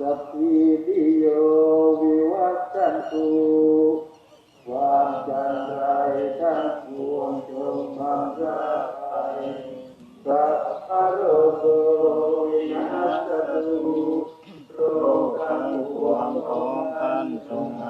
สัพพิติโยวิวัตชันตุความจันไรทั้งปวงจงมังรายสัพพะโรโกวินาศตุโรคทั้งปวงของท่านจงหา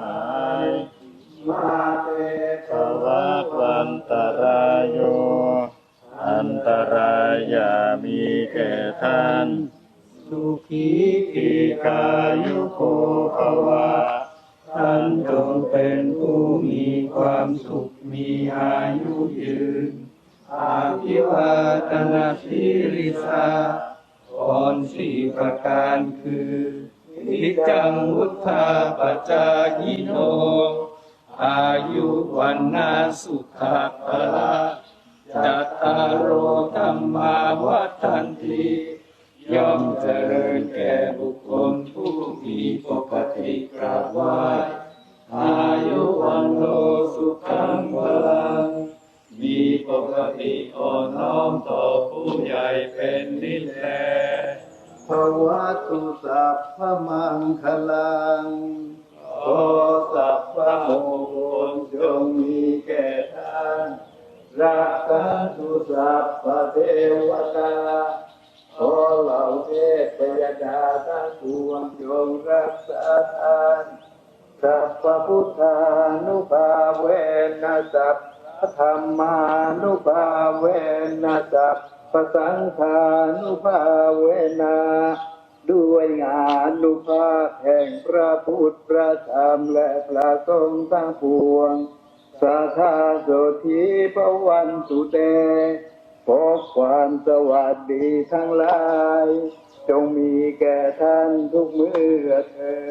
นิจังวุธาปจายิโน อายุวันนาสุขะพละจัตตารโอธรรมาวัฏันติย่อมเจริญแก่บุคคลผู้มีปกติกราบไหว้อายุวันโลสุขังพลัง มีปกติอ่อนน้อมต่อผู้ใหญ่เป็นนิแล ภวัตุสัพพมังคลังขอสัพพมงคลจงมีแก่ท่านรักขันตุสัพพเทวตาขอเหล่าเทพยดาทั้งปวงจงรักษาท่านสัพพพุทธานุภาเวนะสัพพธรรมานุภาเวนะสัพ พสังฆานุภาเวนะด้วยงานนุภาพแห่งพระพุทธพระธรรมและพระสงฆ์ทั้งปวงสาธาโสธีพระวันสุเตพบความสวัสดีทั้งหลาย จงมีแก่ท่านทุกเมื่อเทิน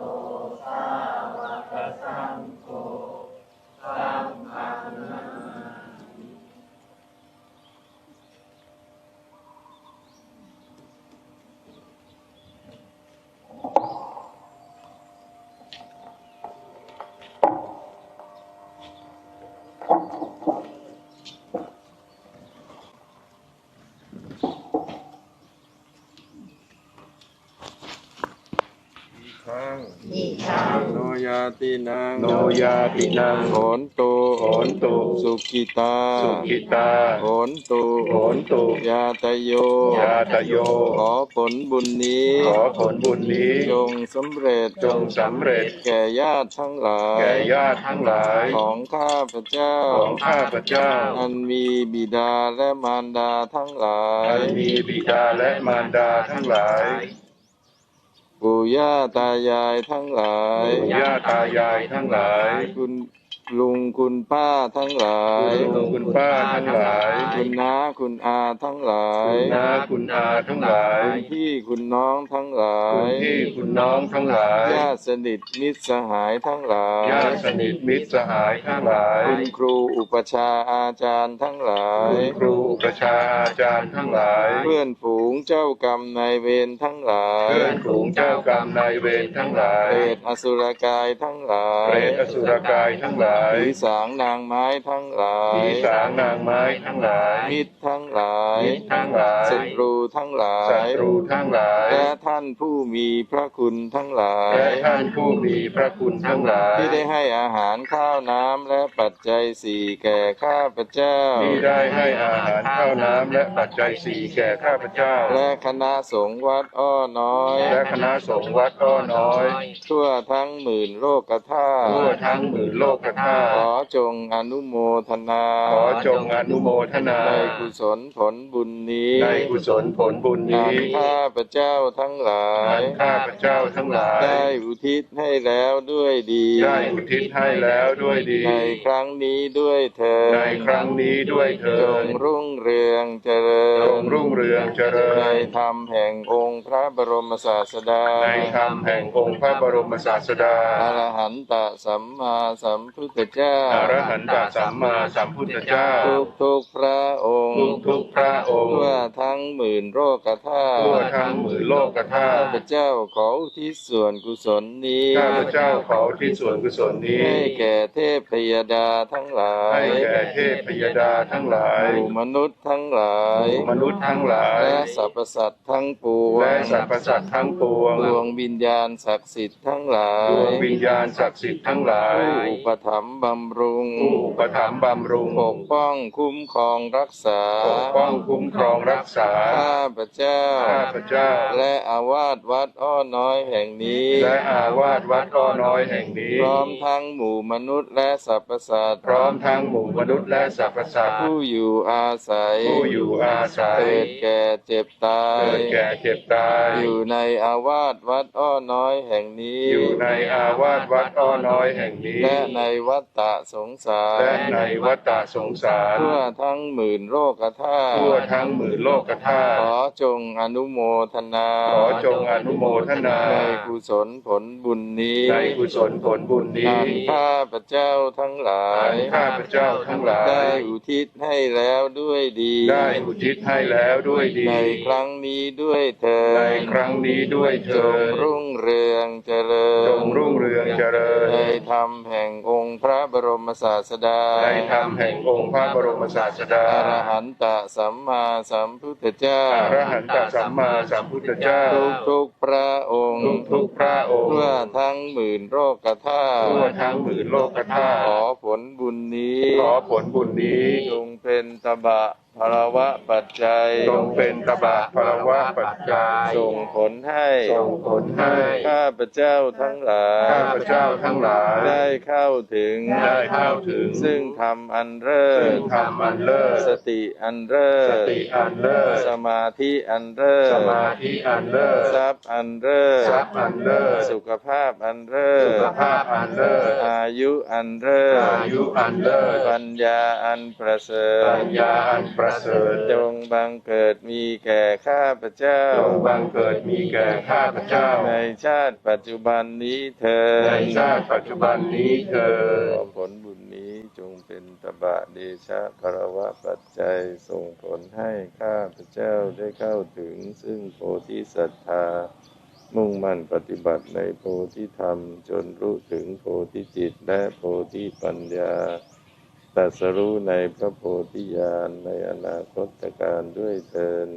นังโนยาตินังโหนตุโหนตุสุกิตาสุขิตาโหนตุโหนตุยาตโยยาตโย ขอผลบุญนี้ขอผลบุญนี้จงสำเร็จจงสำเร็จแก่ญาติทั้งหลายแก่ญาติทั้งหลายของข้าพเจ้าของข้าพเจ้า อันมีบิดาและมารดาทั้งหลายอันมีบิดาและมารดาทั้งหลาย ปู่ย่าตายายทั้งหลาย ปู่ย่าตายายทั้งหลาย คุณ ลุงคุณป้าทั้งหลายคุณลุงคุณป้าทั้งหลาย คุณน้าคุณอาทั้งหลาย คุณน้าคุณอาทั้งหลาย คุณพี่คุณน้องทั้งหลาคุณยพี่คุณน้องทั้งหลาย ญาติสนิทมิตรสหายทั้งหลาย ญาติสนิทมิตรสหายทั้งหลาย คุณครูอุปชฌาย์อาจารย์ทั้งหลาย คุณครูประชาอาจารย์ทั้งหลาย เพื่อนฝูงเจ้ากรรมนายเวรทั้งหลาย เพื่อนฝูงเจ้ากรรมนายเวรทั้งหลาย เปรตอสุรกายทั้งหลาเปรยตอสุรกายทั้งหลายผีสางนางไม้ทั้งหลายผีสางนางไม้ทั้งหลาย มิตรทั้งหลายมิตรทั้งหลายศัตรูทั้งหลาศัยตรูทั้งหลายและท่านผู้มีพระคุณทั้งหลายและท่านผู้มีพระคุณทั้งหลาย ที่ได้ให้อาหารข้าวน้ำและปัจจัยสี่แก่ข้าพเจ้า ที่ได้ให้อาหารข้าวน้ำและปัจจัยสี่แก่ข้าพเจ้า และคณะสงฆ์วัดอ้อน้อย และคณะสงฆ์วัดอ้อน้อย ทั่วทั้งหมื่นโลกธาตุทั่วทั้งหมื่นโลกธาขตุอจงอนุโมทนา ขอจงอนุโมทนาในกุศลผลบุญนี้ในกุศลผลบุญอันี้นข้าพเจ้าทั้งหลาอัยนข้าพเจ้าทั้งหลาย ได้อุทิศให้แล้วด้วยดี ได้อุทิศให้แล้วด้วยดี ในครั้งนี้ด้วยเธอญในครั้งนี้ด้วยเถิจดงรุ่งเรืองเจริจญงรุ่งเรืองเจริในญธรรมแห่งองค์พระบรมศาสดาในธรรมแห่งองค์พระบรมศาสดาอรหันตสัมมาสัมพุทธเจ้าอรหันตสัมมาสัมพุทธเจ้า ทุกทุกๆพระองค์ ทุกทุกๆพระองค์ทั่วทั้งหมื่นโลกธาตุทั่วทั้งหมื่นโลกธาข้าตุพเจ้าขออุทิศส่วนกุศลนี้ข้าพเจ้าขอที่ส่วนกุศลนี้ให้แก่เทพพยดาทั้งหลายให้แก่เทพพยดาทั้งหลายหมู่มนุษย์ทั้งหลายหมู่มนุษย์ทั้งหลายและสรรพสัตว์ทั้งปวงและสรรพสัตว์ทั้งปวงดวงวิญญาณศักดิ์สิทธิ์ทั้งหลาดวยงวิญญาณศักดิ์สิทธิ์ทั้งหลายผู้อุปถัมภ์บำรุงผู้อุปถัมภ์บำรุง ปกป้องคุ้มครองรักษา ปกป้องคุ้มครองรักษา ข้าพเจ้า ข้าพเจ้า และอาวาสวัดอ้อน้อยแห่งนี้ และอาวาสวัดอ้อน้อยแห่งนี้ พร้อมทั้งหมู่มนุษย์และสรรพสัตว์ พร้อมทั้งหมู่มนุษย์และสรรพสัตว์ ผู้อยู่อาศัย ผู้อยู่อาศัย เกิดแก่เจ็บตาย เกิดแก่เจ็บตาย อยู่ในอาวาสวัดอ้อน้อยแห่งนี้ อยู่ในอาวาสวัดอ้อน้อยแห่งนี้ และในวัฏฏะสงสารและในวัฏฏะสงสารทั่วทั้งหมื่นโลกธาตุทั่วทั้งหมื่นโลกธาตุขอจงอนุโมทนาขอจงอนุโมทนาในกุศลผลบุญนี้ในกุศลผลบุญนี้อันข้าพเจ้าทั้งหลาอัยนข้าพเจ้าทั้งหลายได้อุทิศให้แล้วด้วยดี ได้อุทิศให้แล้วด้วยดี ในครั้งนี้ด้วยเธอญในครั้งนี้ด้วยจเถิงดรุ่งเรืองเจริญจงรุ่งเรืองเจริญในธรรมแห่งองค์พระบรมศาสดา ในธรรมแห่งองค์พระบรมศาสดาอรหันตสัมมาสัมพุทธเจ้า อรหันตสัมมาสัมพุทธเจ้า ทุกทุกๆพระองค์ทุกทุกๆพระองค์ทั่วทั้งหมื่นโลกธาตุทั่วทั้งหมื่นโลกธาตุขอผลบุญนี้ ขอผลบุญนี้จงเป็นตบะ พลวะปัจจัยจงเป็นตบะพลวะปัจจัยส่งผลให้ส่งผลให้ข้าพเจ้าทั้งหลายข้าพเจ้าทั้งหลาย ได้เข้าถึงได้เข้าถึง ซึ่งธรรมอันเลิศซึ่งธรรมอันเลิศสติอันเลิศสติอันเลิศสมาธิอันเลิศสมาธิอันเลิศทรัพย์อันเลิศทรัพย์อันเลิศสุขภาพอันเลิศสุขภาพอันเลิศอายุอันเลิศอายุอันเลิศปัญญาอันประเสริฐปัญญาอันประเสริฐจงบังเกิดมีแก่ข้าพเจ้า จงบังเกิดมีแก่ข้าพเจ้า ในชาติปัจจุบันนี้เธอญในชาติปัจจุบันนี้เธอ ขอผลบุญนี้จงเป็นตบะเดชะภรวะปัจจัยส่งผลให้ข้าพเจ้าได้เข้าถึงซึ่งโพธิศรัทธามุ่งมั่นปฏิบัติในโพธิธรรม จนรู้ถึงโพธิจิตและโพธิปัญญา ตรัสรู้ในพระโพธิญาณในอนาคตการด้วยเทิน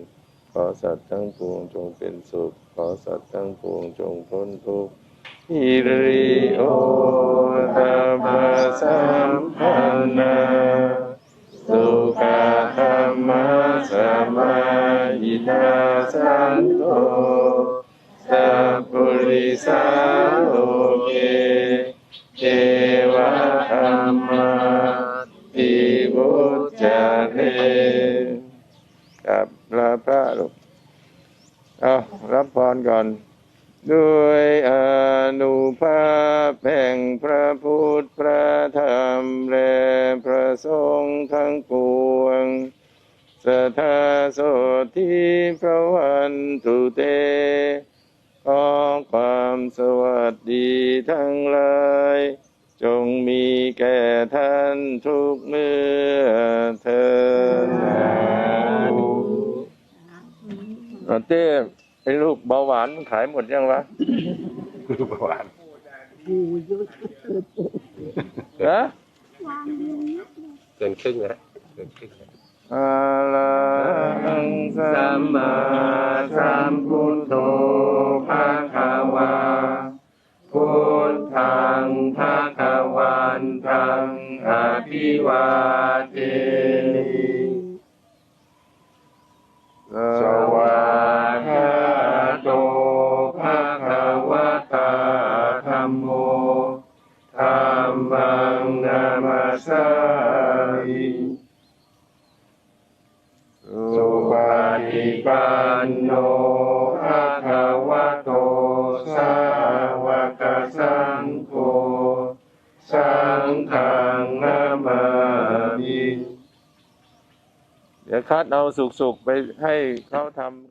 ขอสัตว์ทั้งปวงจงเป็นสุข ขอสัตว์ทั้งปวงจงพ้นทุกข์ฮิริโอตปะสัมปันนาสุขธรรมะสมาหิตาสันโตสัพพุริสาโลเกเทวะธรรมาติวุจจาเรกับลาพระลูกเอารับพรก่อน ด้วยอนุภาพแห่งพระพุทธพระธรรมและพระสงฆ์ทั้งปวงสทธาโสทิพระวันตุเตขอความสวัสดีทั้งหลาย จงมีแก่ท่านทุกเมื่อเธอญอาเต้ไอ้ลูกเบาหวานมันขายหมดยังวะประวัติฮะเกินครึ่งแล้วเกินครึ่งแล้วอะระหังสัมมาสัมพุทโธภะคะวา วาเทมิสา คัดเอาสุกๆไปให้เขาทำ